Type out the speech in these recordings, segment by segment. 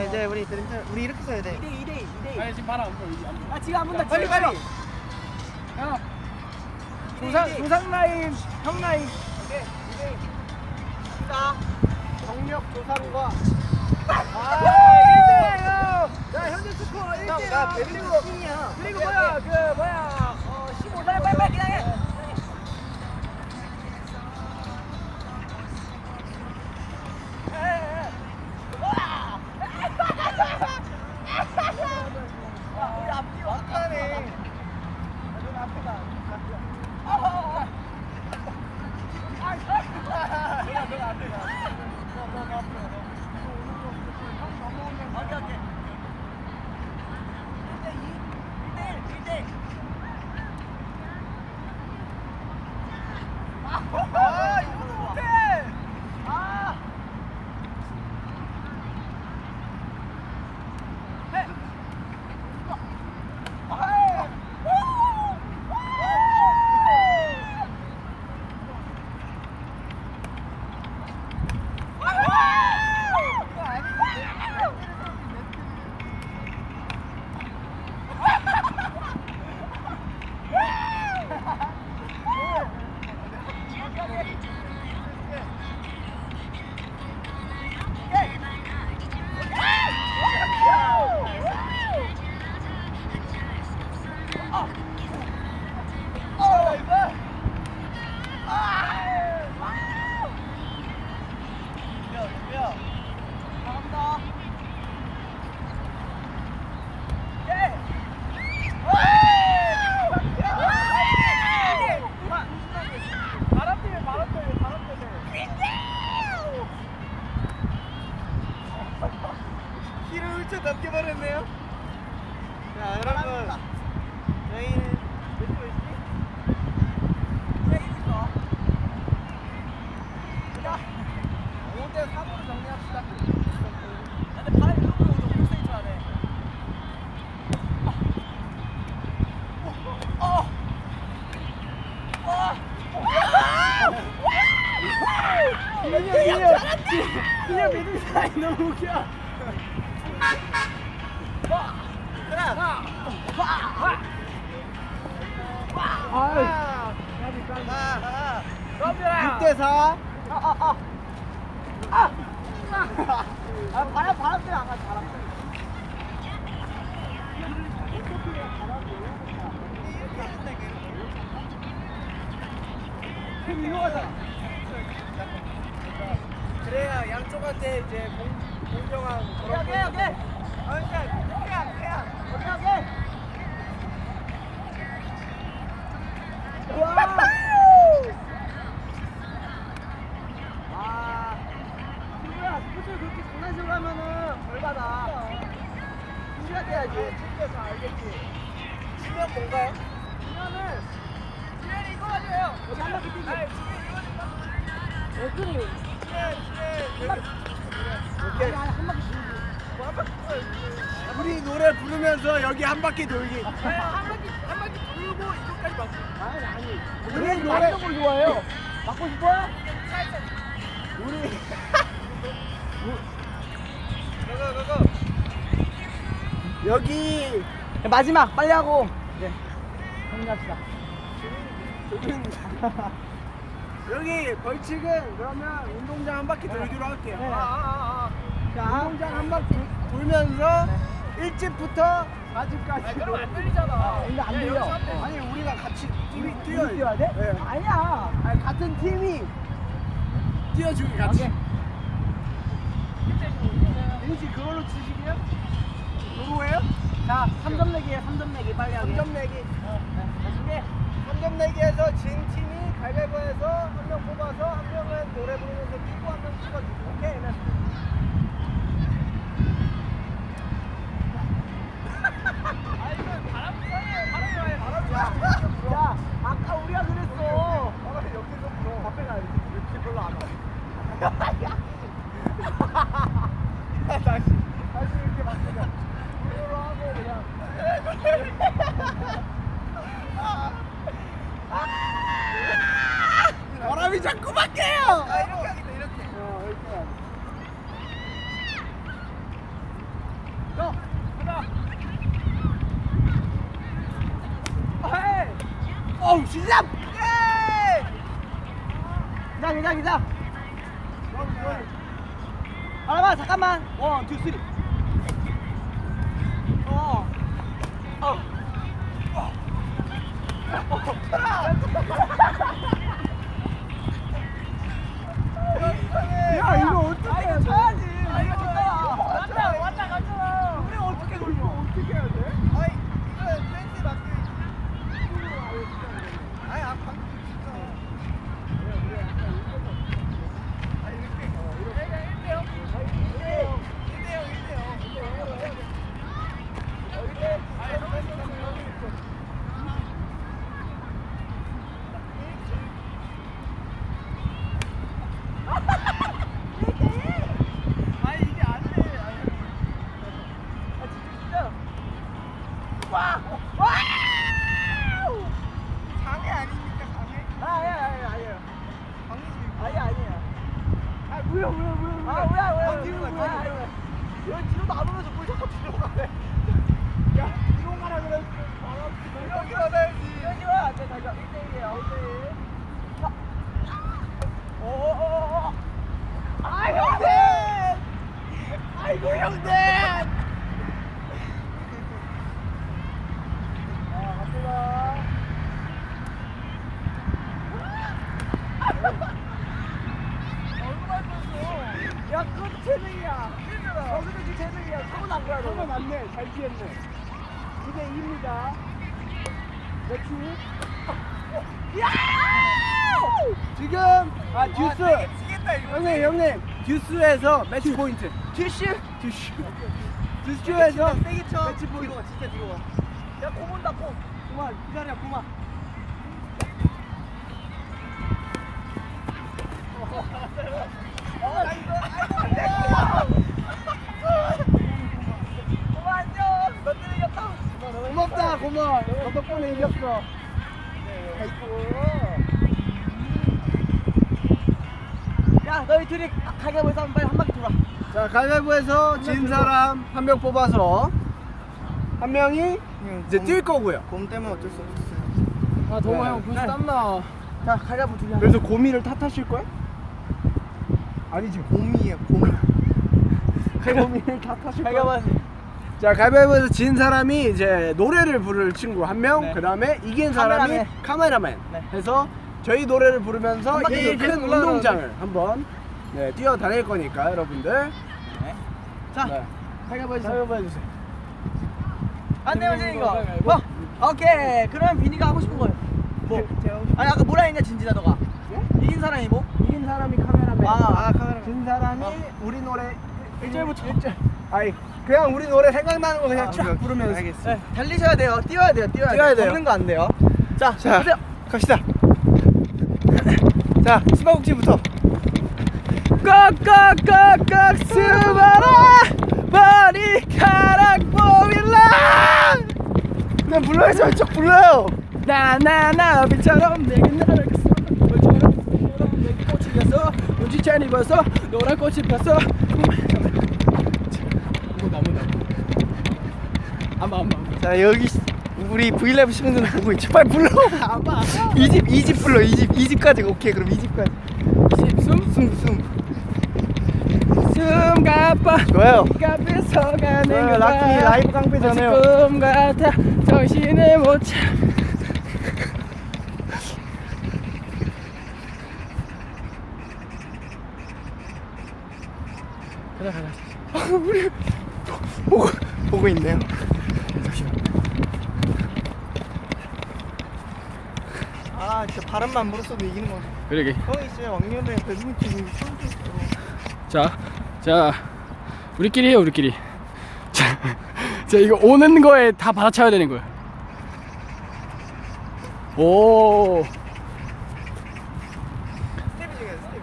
네, 이제 우리 드림팀 우리 이렇게 써야 돼. 2대 2대 2대 아니 지금 바로 안 보여. 안 보여. 아 지금 한번더 빨리, 지금 빨리. 야. 조상. 조상 라인 형 라인. 오케이. 이제 자 정력 조상과 아 1대요. 자 현재 스코어 1대 야, 그리고 팀이야. 그리고 뭐야 그 뭐야 6대 4. 아, 아, 아. 아, 바람, 바람 때문에 안 가지. 바람 때문에. 그래야 양쪽한테 이제 공, 공정하고 그런 거. 오케이 오케이. 한 바퀴. 우리 노래 부르면서 여기 한 바퀴 돌기. 한 바퀴 한 바퀴 돌고 이쪽까지 막. 아니, 아니. 우리 노래- 걸 좋아해요. 맞고 싶어요? 우리 가가 가가. 여기 마지막, 빨리 하고. 네. 정리합시다. 여기 벌칙은 그러면 운동장 한 바퀴 돌기로 할게요. 네. 아, 아, 아. 자, 운동장 한 바퀴 돌- 돌면서 일집부터 4집까지. 아, 그럼 안 들리잖아. 근데 안 들려. 어. 아니 우리가 같이 뛰, 우리 뛰어야 뛰어야 돼? 네. 아니야. 아니, 같은 팀이 뛰어주기 같이. 오케이. 민지 그걸로 치시게요? 그거예요? 자, 3점 내기에 3점 내기 빨리 하게. 3점 내기. 준비. 3점 내기에서 진 팀이 가위바위보에서 한 명 뽑아서 한 명은 노래 부르면서 뛰고 한 명 찍어주고. 오케이. 네. 아 이건 바람 사이에 바람이 와요. 바람이 야, 와. 이렇게 불어. 야, 아까 우리가 그랬어. 바람이 여기서 불어. 앞에 가야지. 이렇게 별로 안 와. 야, 다시, 다시 이렇게 바꾸자. 이걸로 하고 그냥. 바람이 자꾸 바뀌어요. 아, 이렇게 하겠다, 이렇게. 어, 이렇게 해야 돼. 어우 진짜 기자 기자 알아봐 잠깐만 원 투 쓰리 어 어. 야 이거 어떻게 아 해야 이거 돼? 쳐야지 아 이거 줬잖아 왔다 왔다 갔잖아. 우리 어떻게 돌려 어떻게 해야 돼? 아이 이거 팬티 맞게 아니 아 방금 진짜 아 이렇게 이렇게 1대0 1대0 아니 이게 안돼 아 진짜 와! 장애 아닙니까 장애? 아야 아야 아야 방이지 아니야 아니야 아 뭐야 뭐야 뭐야. 아 뭐야 뭐야. 어, 뒤로 가, 뒤로 가. 여기 뒤로 나누면서 뭘 자꾸 뒤로 가래? 야 뒤로 가라 그래. 여기 받아야지. 여기 와 안돼 자기가 1대1이에요 1대1 오오오오 아 형님 아이고 형님 아 갑니다 야 그것도 재능이야 저기도 지금 재능이야 사고 난 거야 저거 너 맞네. 잘 피했네. 2대 2입니다. 매치. 지금 아 듀스. 이거 형님 형님 듀스에서 매치 포인트. 듀슈 듀스. 듀스에서 세게 쳐 매치 포인트. 가 진짜 뒤로 가야공 온다 공 그만 기다려 그만. 어, 나 이거 아이고 덕분에 이겼어. 야 너희 둘이 가게보에서 한, 한 바퀴 돌아. 자 가위바위보에서 진 사람 한 명 뽑아서 한 명이 이제 뛸 거고요. 곰 때문에 어쩔 수 없었어요 아 동호 형 벌써 땀나. 자 가게보 둘이 한. 그래서 고미를 탓하실 거야? 아니지. 곰이에요 곰 고미를 탓하실 거야? 가게보. 자 가위바위보에서 진 사람이 이제 노래를 부를 친구 한 명, 네. 그 다음에 이긴 사람이 카메라맨. 카메라맨 네. 해서 저희 노래를 부르면서 한 바퀴 이 계속 큰 올라가는 운동장을 한번 네, 뛰어다닐 거니까 여러분들 자 네. 가게보 해주세요. 가위바위보 해주세요. 안 내면 이거. 가위바위보. 뭐? 오케이. 그러면 비니가 하고 싶은 거예요. 뭐? 아니 아까 뭐라 했냐 진지다 너가. 예? 이긴 사람이 뭐? 이긴 사람이 카메라맨. 아, 아, 카메라맨. 진 사람이 어. 우리 노래 1절부터 1절. 아니 그냥 우리 노래 생각나는 거 그냥 아, 쫙 오케이, 오케이. 부르면서. 네, 달리셔야 돼요. 뛰어야 돼요. 뛰어야, 뛰어야 돼요. 걷는 거 안 돼요. 자, 자, 보세요. 갑시다. 자, 스마국지부터. 깍깍깍깍 스바라 머리카락 보일라 그냥 불러야죠. 쭉 불러요. 나나나 빛처럼 내게 날아갔어 너처럼 내게 꽃이 폈어 눈치찬 입어서 노란 꽃이 폈어 이거 나무 나무 아마 아마 자 여기 우리 브이라이브 시청자들 보고 있죠. 빨리 불러. 아마 이집 이 집 불러 이 집 이 집까지. 오케이 그럼 이 집까지. 숨숨? 숨숨. 숨 가빠. 좋아요. 가면서 가는 좋아요. 라이브 깡패잖아요. 꿈 같아. 정신을 못 차. 보고 보고 있네요 아 진짜 바람만 불었어도 이기는 거지 그러게. 형이 진짜 왕년에 배드민턴 처음 쳤어 자, 자, 우리끼리 해요 우리끼리. 자, 자 이거 오는 거에 다 받아쳐야 되는 거야. 오. 스텝이 중요해 스텝이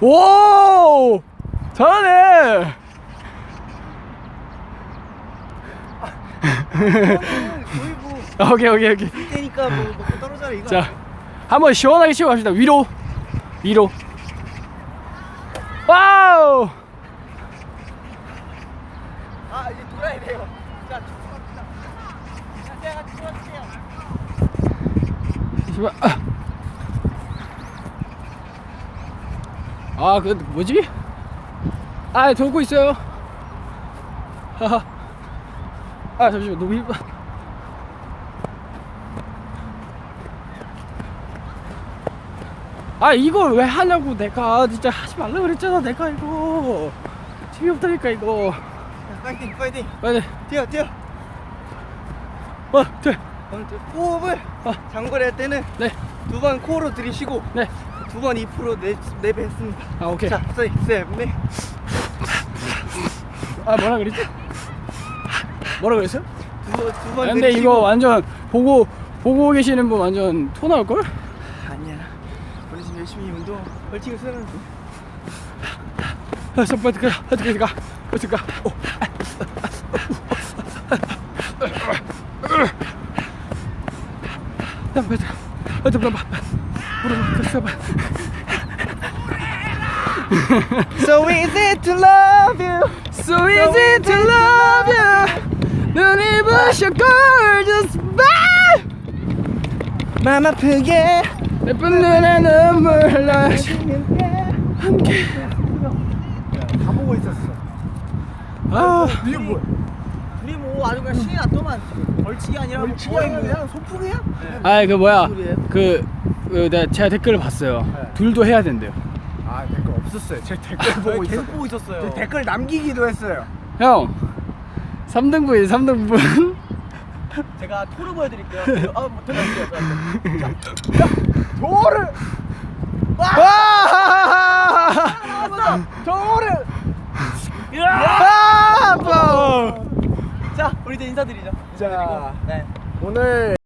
오! 잘하네. 거의 뭐 오케이 오케이 오케이. 때니까 뭐, 뭐, 뭐, 뭐 먹고 떨어져라 이거. 자, 한번 시원하게 치고 갑시다. 위로, 위로. 와우. 아 이제 돌아야 돼요. 자, 축구합시다. 자, 제가 같이 축구할게요. 씨발. 아. 아, 그 뭐지? 아, 돌고 있어요. 하하. 아, 잠시만, 너무 힘. 아, 이걸 왜 하냐고 내가 진짜 하지 말라 그랬잖아, 내가 이거 재미없다니까 이거. 파이팅 파이팅 빨리, 뛰어 뛰어 어, 돼. 호흡을 아. 장거리 할 때는 네, 두 번 코로 들이쉬고 네. 두 번 입으로 내, 내뱉습니다 아, 오케이. 자 네. 셋, 넷 아, 뭐라 그랬지? 뭐라 그랬어요? 두번 아, 근데 이거 완전 보고 보고 계시는 분 완전 토 나올 걸? 아니야 우리 지금 열심히 운동 벌칙을 쓰는데 아, 첫 번째 가, 어떻게 가, 어떻게 가? 오. 나 뭐야? 어떻게 봐? 물어봐, 됐어 봐. So easy to love you So easy to love you. 눈이 부셔 gorgeous babe. 맘 아프게 예쁜 눈에 눈물 나. 함께. 다 보고 있었어. 아, 이게 뭐야? 뭐 아주 그냥 신이 났더만 벌칙이 아니라 뭐 벌칙이 아니라 그냥 소풍이야? 아이 그 뭐야? 그, 그 내가 제가 댓글을 봤어요. 네. 둘도 해야 된대요. 아 댓글 없었어요. 제 댓글 보고 있었어. 계속 보고 있었어요 제 댓글 남기기도 했어요. 형, 3등분이 3등분. 제가 토를 보여드릴게요 아, 뭐 자, 도를 와! 도를 아. 자 우리 이제 인사드리죠 자네 오늘